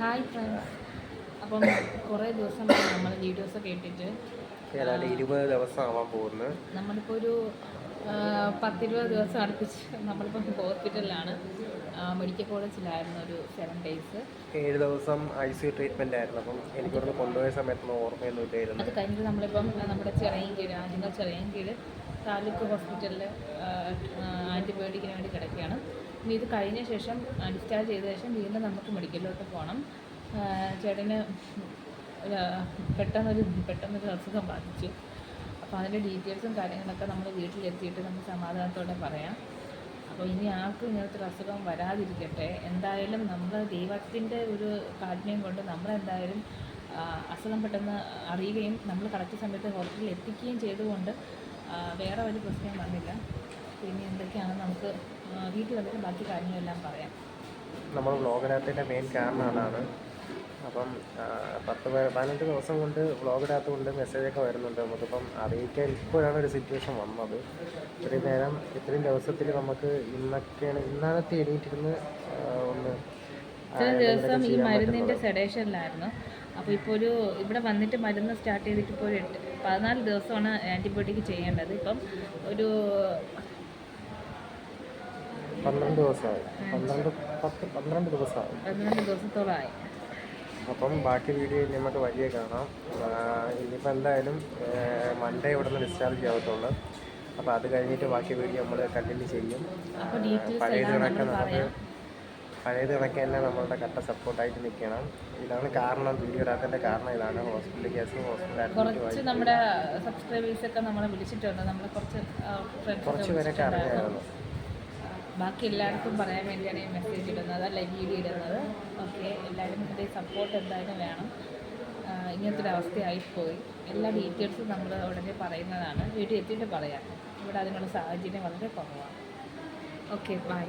Hi friends അപ്പം കുറേ ദിവസം നമ്മൾ വീഡിയോസൊക്കെ ഇട്ടിട്ട് ഏതാണ്ട് ഇരുപത് ദിവസം ആവാൻ പോകുന്നു. നമ്മളിപ്പോൾ ഒരു പത്തിരുപത് ദിവസം അടുപ്പിച്ച് നമ്മളിപ്പോൾ ഹോസ്പിറ്റലിലാണ്. മെഡിക്കൽ കോളേജിലായിരുന്നു ഒരു സെവൻ ഡേയ്സ് ഏഴ് ദിവസം ഐ സി യു ട്രീറ്റ്മെന്റ് ആയിരുന്നു. അപ്പം എനിക്കിവിടുന്ന് കൊണ്ടുപോയ സമയത്തൊന്നും ഓർമ്മയൊന്നും ഇല്ലായിരുന്നു. അത് കഴിഞ്ഞിട്ട് നമ്മളിപ്പം നമ്മുടെ ചെറിയ ചിറയൻകീഴ് ആദ്യങ്ങൾ കീഴ് താലൂക്ക് ഹോസ്പിറ്റലിൽ ഇനി ഇത് കഴിഞ്ഞ ശേഷം ഡിസ്ചാർജ് ചെയ്ത ശേഷം വീണ്ടും നമുക്ക് മെഡിക്കലിലോട്ട് പോകണം ചേട്ടന് പെട്ടെന്നൊരു പെട്ടെന്നൊരു അസുഖം ബാധിച്ചു. അപ്പോൾ അതിന്റെ ഡീറ്റെയിൽസും കാര്യങ്ങളൊക്കെ നമ്മൾ വീട്ടിലെത്തിയിട്ട് നമുക്ക് സമാധാനത്തോടെ പറയാം. അപ്പോൾ ഇനി ആർക്കും ഇങ്ങനത്തെ ഒരു അസുഖം വരാതിരിക്കട്ടെ. എന്തായാലും നമ്മൾ ദൈവത്തിന്റെ ഒരു കാഠിന്യം കൊണ്ട് നമ്മളെന്തായാലും അസുഖം പെട്ടെന്ന് അറിയുകയും നമ്മൾ കറക്റ്റ് സമയത്ത് ഹോസ്പിറ്റലിൽ എത്തിക്കുകയും ചെയ്തുകൊണ്ട് വേറെ ഒരു പ്രശ്നം വന്നില്ല. പിന്നെ എന്തൊക്കെയാണ് നമുക്ക് വീട്ടിൽ വന്നിട്ട് ബാക്കി കാര്യങ്ങളെല്ലാം പറയാം. നമ്മൾ വ്ളോഗിനകത്തിന്റെ മെയിൻ കാരണം അതാണ് അപ്പം പത്ത് പതിനഞ്ച് ദിവസം കൊണ്ട് വ്ളോഗിനകത്ത് കൊണ്ട് മെസ്സേജൊക്കെ വരുന്നുണ്ട് നമുക്കിപ്പം അറിയിക്കാൻ ഇപ്പോഴാണ് ഒരു സിറ്റുവേഷൻ വന്നത്. ഇത്രയും നേരം ഇത്രയും ദിവസത്തിൽ നമുക്ക് ഇന്നൊക്കെയാണ് ഇന്നാണത്തെ എണീറ്റിരുന്ന് ഒന്ന് ആ, ദിവസം ഈ മരുന്നിന്റെ. സെഡേഷനിലായിരുന്നു അപ്പോൾ ഇപ്പോൾ ഒരു ഇവിടെ വന്നിട്ട് മരുന്ന് സ്റ്റാർട്ട് ചെയ്തിട്ട് ഇപ്പോൾ ഒരു എട്ട് പതിനാല് ദിവസമാണ് ആന്റിബയോട്ടിക് ചെയ്യേണ്ടത്. ഇപ്പം ഒരു പന്ത്രണ്ട് ദിവസമായി. പന്ത്രണ്ട് പത്ത് പന്ത്രണ്ട് ദിവസമായി. പന്ത്രണ്ട് ദിവസത്തോളമായി. അപ്പം ബാക്കി വീഡിയോ ഇനി നമുക്ക് വഴിയെ കാണാം. ഇനിയിപ്പോൾ എന്തായാലും മൺഡേ ഇവിടെ നിന്ന് ഡിസ്ചാർജ് ചെയ്യാവത്തുള്ളൂ അപ്പോൾ അത് കഴിഞ്ഞിട്ട് ബാക്കി വീഡിയോ നമ്മൾ കണ്ടിന്യൂ ചെയ്യും. പഴയത് കണക്കെ നമുക്ക് പഴയത് കണക്ക് തന്നെ നമ്മളുടെ കട്ട സപ്പോർട്ടായിട്ട് നിൽക്കണം. ഇതാണ് കാരണം വീഡിയോ ഇടാത്തതിന്റെ കാരണം ഇതാണ്. ഹോസ്പിറ്റൽ കേസ് ഹോസ്പിറ്റൽ കുറച്ച് നമ്മുടെ സബ്സ്ക്രൈബേഴ്സൊക്കെ നമ്മളെ വിളിച്ചിട്ടുണ്ട്. നമ്മൾ കുറച്ച് കുറച്ച് പേരൊക്കെ അറിഞ്ഞായിരുന്നു. ബാക്കി എല്ലാവർക്കും പറയാൻ വേണ്ടിയാണ് ഈ മെസ്സേജ് ഇടുന്നത് അല്ല വീഡിയോ ഇടുന്നത്. ഓക്കെ എല്ലാവരും ഇതിന്റെ സപ്പോർട്ട് എന്തായാലും വേണം. ഇങ്ങനത്തെ ഒരു അവസ്ഥയായിപ്പോയി. എല്ലാ ഡീറ്റെയിൽസും നമ്മൾ ഉടനെ പറയുന്നതാണ്. വീട്ടിൽ എത്തിയിട്ട് പറയാം. ഇവിടെ അതിനുള്ള സാഹചര്യം വളരെ കുറവാണ്. Okay bye